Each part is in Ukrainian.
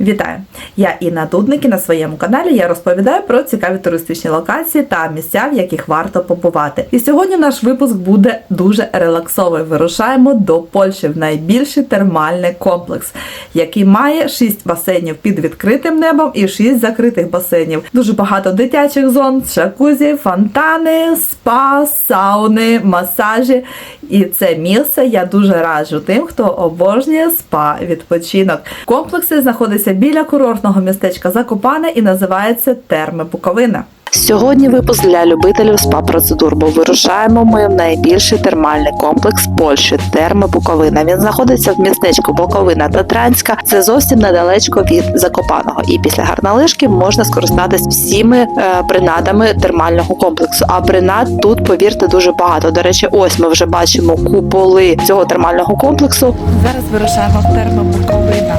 Вітаю! Я Інна Дудник і на своєму каналі я розповідаю про цікаві туристичні локації та місця, в яких варто побувати. І сьогодні наш випуск буде дуже релаксовий. Вирушаємо до Польщі в найбільший термальний комплекс, який має 6 басейнів під відкритим небом і 6 закритих басейнів. Дуже багато дитячих зон, джакузі, фонтани, спа, сауни, масажі. І це місце я дуже раджу тим, хто обожнює спа відпочинок. Комплекси знаходяться біля курортного містечка Закопане і називається Терми Буковина. Сьогодні випуск для любителів спа-процедур, бо вирушаємо ми в найбільший термальний комплекс Польщі Терми Буковина. Він знаходиться в містечку Буковина Татранська. Це зовсім недалечко від Закопаного. І після гарналишки можна скористатись всіми е, принадами термального комплексу. А принад тут, повірте, дуже багато. До речі, ось ми вже бачимо куполи цього термального комплексу. Зараз вирушаємо в Терми Буковина.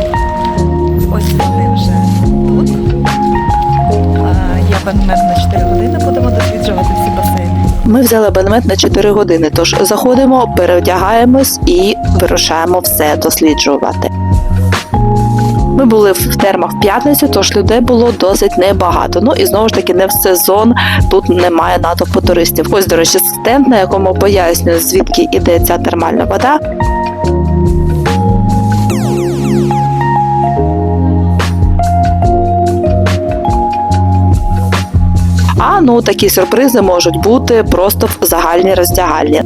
Ось вони вже тут. Є взяли абонемент на 4 години. Тож заходимо, переодягаємось і вирушаємо все досліджувати. Ми були в термах в п'ятницю, тож людей було досить небагато. Ну і знову ж таки, не в сезон тут немає натовпу туристів. Ось, до речі, стенд, на якому пояснюю, звідки іде ця термальна вода. А ну такі сюрпризи можуть бути просто в загальній роздягальні.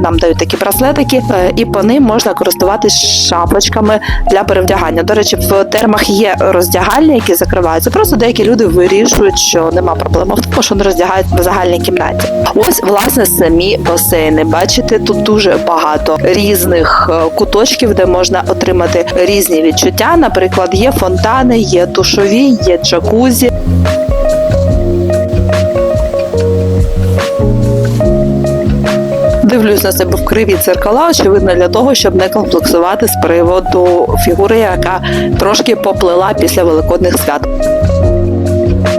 Нам дають такі браслетики, е, і по ним можна користуватись шапочками для перевдягання. До речі, в термах є роздягальні, які закриваються. Просто деякі люди вирішують, що нема проблеми в тому, що вони роздягають в загальній кімнаті. Ось власне самі басейни. Бачите, тут дуже багато різних е, куточків, де можна отримати різні відчуття. Наприклад, є фонтани, є душові, є джакузі. Дивлюсь на себе в криві дзеркала, очевидно, для того, щоб не комплексувати з приводу фігури, яка трошки поплила після великодних свят.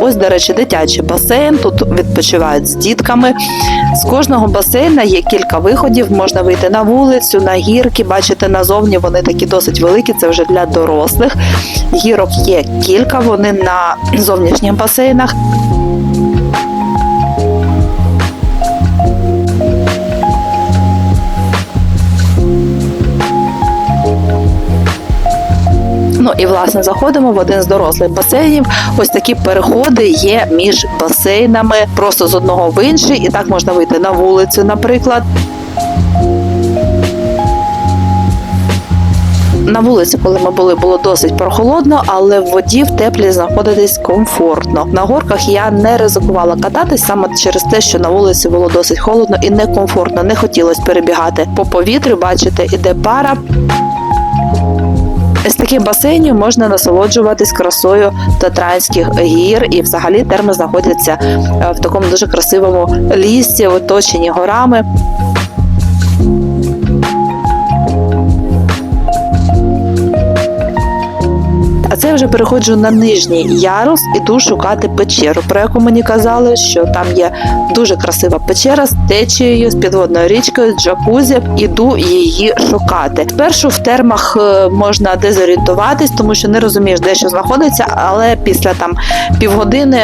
Ось, до речі, дитячий басейн. Тут відпочивають з дітками. З кожного басейна є кілька виходів. Можна вийти на вулицю, на гірки. Бачите, назовні вони такі досить великі. Це вже для дорослих. Гірок є кілька. Вони на зовнішніх басейнах. Ну і власне заходимо в один з дорослих басейнів. Ось такі переходи є між басейнами, просто з одного в інший, і так можна вийти на вулицю, наприклад. На вулиці, коли ми були, було досить прохолодно, але в воді в теплі знаходитись комфортно. На горках я не ризикувала кататись саме через те, що на вулиці було досить холодно і некомфортно. Не хотілося перебігати по повітрю. Бачите, іде пара. З таких басейнів можна насолоджуватись красою Татранських гір, і взагалі терми знаходяться е, в такому дуже красивому лісі, оточені горами. Це я вже переходжу на нижній ярус, іду шукати печеру, про яку мені казали, що там є дуже красива печера з течією, з підводною річкою, з джакузі. Іду її шукати. Спершу в термах е, можна дезорієнтуватись, тому що не розумієш, де що знаходиться, але після там півгодини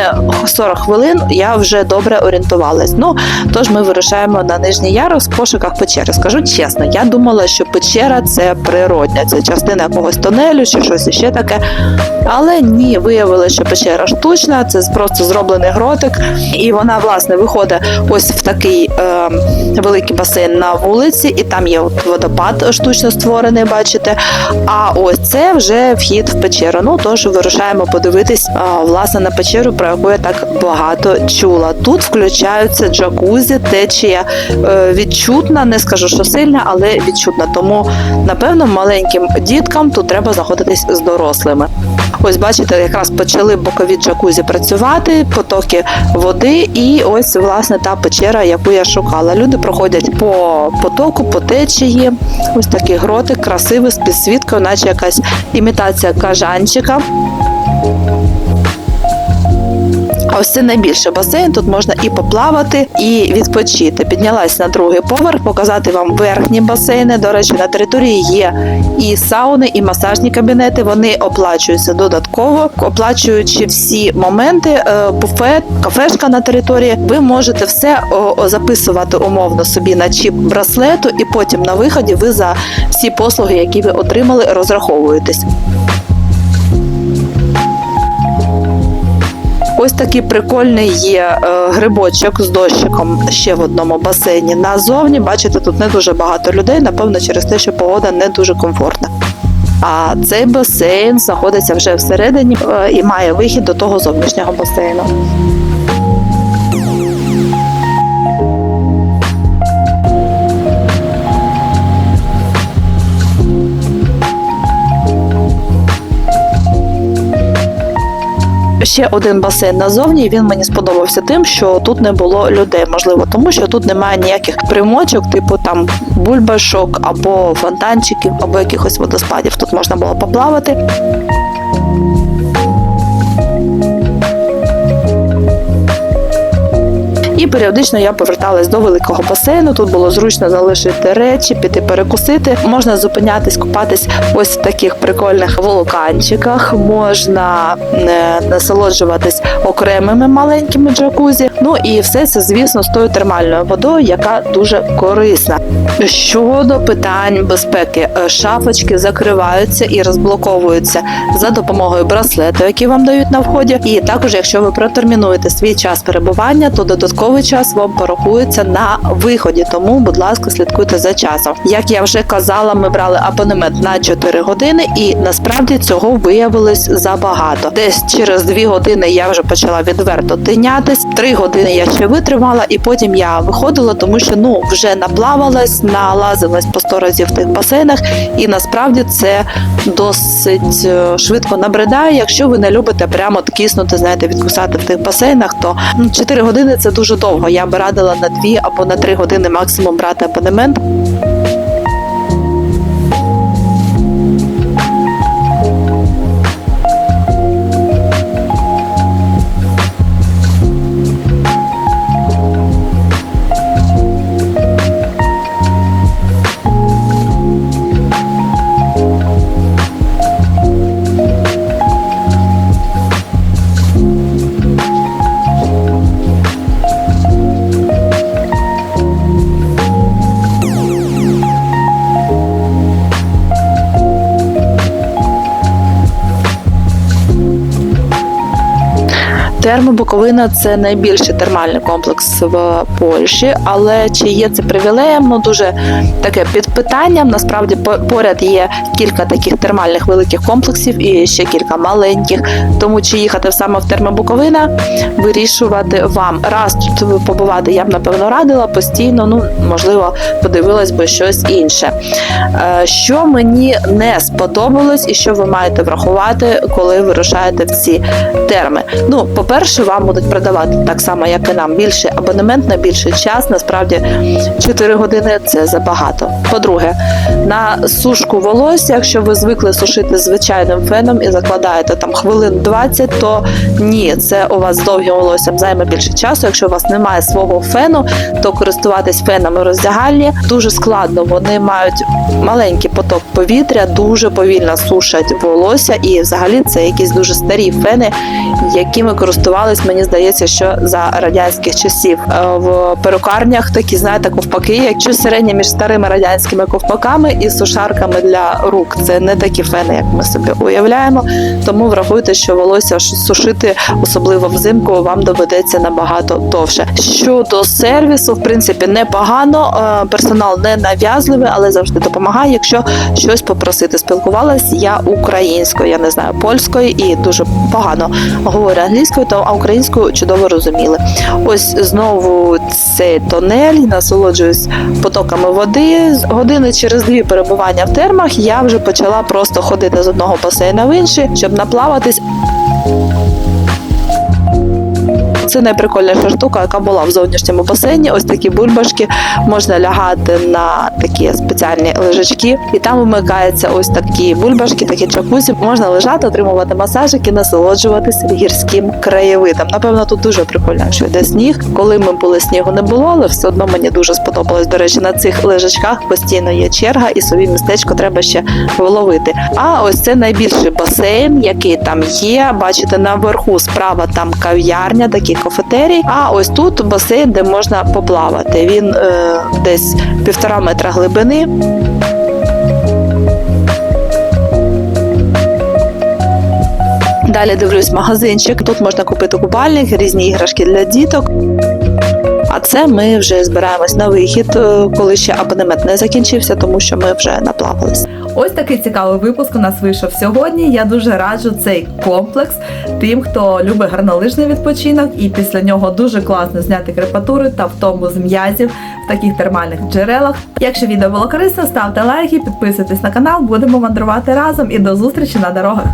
40 хвилин я вже добре орієнтувалась. Ну тож ми вирушаємо на нижній ярус в пошуках печери. Скажу чесно, я думала, що печера це природня, це частина якогось тонелю чи щось іще таке. Але ні, виявилося, що печера штучна, це просто зроблений гротик, і вона власне виходить ось в такий е, великий басейн на вулиці, і там є водопад штучно створений, бачите. А ось це вже вхід в печеру. Ну тож вирушаємо подивитись е, власне на печеру, про яку я так багато чула. Тут включаються джакузі, течія е, відчутна, не скажу, що сильна, але відчутна. Тому напевно маленьким діткам тут треба знаходитись з дорослими. Ось бачите, якраз почали бокові джакузі працювати, потоки води, і ось власне та печера, яку я шукала. Люди проходять по потоку, по течії. Ось такий гротик, красивий з підсвіткою, наче якась імітація кажанчика. Ось це найбільший басейн. Тут можна і поплавати, і відпочити. Піднялась на другий поверх, показати вам верхні басейни. До речі, на території є і сауни, і масажні кабінети. Вони оплачуються додатково, оплачуючи всі моменти, е, буфет, кафешка на території. Ви можете все записувати умовно собі на чіп браслету, і потім на виході ви за всі послуги, які ви отримали, розраховуєтесь. Ось такий прикольний є е, грибочок з дощиком ще в одному басейні. Назовні бачите, тут не дуже багато людей, напевно, через те, що погода не дуже комфортна. А цей басейн знаходиться вже всередині е, і має вихід до того зовнішнього басейну. Ще один басейн назовні. Він мені сподобався тим, що тут не було людей. Можливо, тому що тут немає ніяких примочок, типу там бульбашок або фонтанчиків, або якихось водоспадів. Тут можна було поплавати. Періодично я поверталась до великого басейну. Тут було зручно залишити речі, піти перекусити. Можна зупинятись, купатись ось в таких прикольних вулканчиках. Можна е, насолоджуватись окремими маленькими джакузі. Ну і все це, звісно, з тою термальною водою, яка дуже корисна. Щодо питань безпеки, е, шафочки закриваються і розблоковуються за допомогою браслету, який вам дають на вході. І також, якщо ви протермінуєте свій час перебування, то додатковий час вам порахується на виході. Тому, будь ласка, слідкуйте за часом. Як я вже казала, ми брали абонемент на 4 години, і насправді цього виявилось забагато. Десь через 2 години я вже почала відверто тинятись. 3 години я ще витримала, і потім я виходила, тому що ну вже наплавалась, налазилась по 100 разів в тих басейнах, і насправді це досить е, швидко набридає. Якщо ви не любите прямо киснути, знаєте, відкусати в тих басейнах, то чотири 4 години це дуже довго. Я би радила на 2 або на 3 години максимум брати абонемент. Термобуковина це найбільший термальний комплекс в Польщі, але чи є це привілеєм? Ну дуже таке під питанням. Насправді поряд є кілька таких термальних великих комплексів і ще кілька маленьких. Тому чи їхати саме в Термобуковина, вирішувати вам. Раз тут побувати я б напевно радила постійно. Ну можливо, подивилась би щось інше. Е, Що мені не сподобалось, і що ви маєте врахувати, коли вирушаєте в ці терми. Ну, по-перше, вам будуть продавати так само, як і нам, більший абонемент на більший час. Насправді 4 години це забагато. По-друге, на сушку волосся, якщо ви звикли сушити звичайним феном і закладаєте там хвилин 20, то ні, це у вас з довгим волоссям займе більше часу. Якщо у вас немає свого фену, то користуватись фенами роздягальні дуже складно. Вони мають маленький поток повітря, дуже повільно сушать волосся, і взагалі це якісь дуже старі фени, якими користувались, мені здається, що за радянських часів Е, в перукарнях такі, знаєте, ковпаки, як щось середнє між старими радянськими ковпаками і сушарками для рук. Це не такі фени, як ми собі уявляємо. Тому врахуйте, що волосся сушити, особливо взимку, вам доведеться набагато довше. Щодо сервісу, в принципі, непогано. Е, Персонал не нав'язливий, але завжди допомагає, якщо щось попросити. Спілкувалась я українською, я не знаю польською і дуже погано говорю англійською, то а українською чудово розуміли. Ось знову цей тонель, насолоджуюсь потоками води. З Години через дві перебування в термах я вже почала просто ходити з одного басейна в інший, щоб наплаватись. Це найприкольніша штука, яка була в зовнішньому басейні. Ось такі бульбашки. Можна лягати на такі спеціальні лежачки, і там вмикаються ось такі бульбашки, такі джакузі. Можна лежати, отримувати масажик і насолоджуватись гірським краєвидом. Напевно, тут дуже прикольно, що йде сніг. Коли ми були, снігу не було, але все одно мені дуже сподобалось. До речі, на цих лежачках постійно є черга, і собі містечко треба ще вловити. А ось це найбільший басейн, який там є. Бачите, наверху справа там кав'ярня, такий кафетерій. А ось тут басейн, де можна поплавати. Він е, десь півтора метра глибини. Далі дивлюсь магазинчик. Тут можна купити купальник, різні іграшки для діток. А це ми вже збираємось на вихід, е, коли ще абонемент не закінчився, тому що ми вже наплавались. Ось такий цікавий випуск у нас вийшов сьогодні. Я дуже раджу цей комплекс тим, хто любить гарнолижний відпочинок, і після нього дуже класно зняти крепатури та втому з м'язів в таких термальних джерелах. Якщо відео було корисно, ставте лайки, підписуйтесь на канал, будемо мандрувати разом і до зустрічі на дорогах.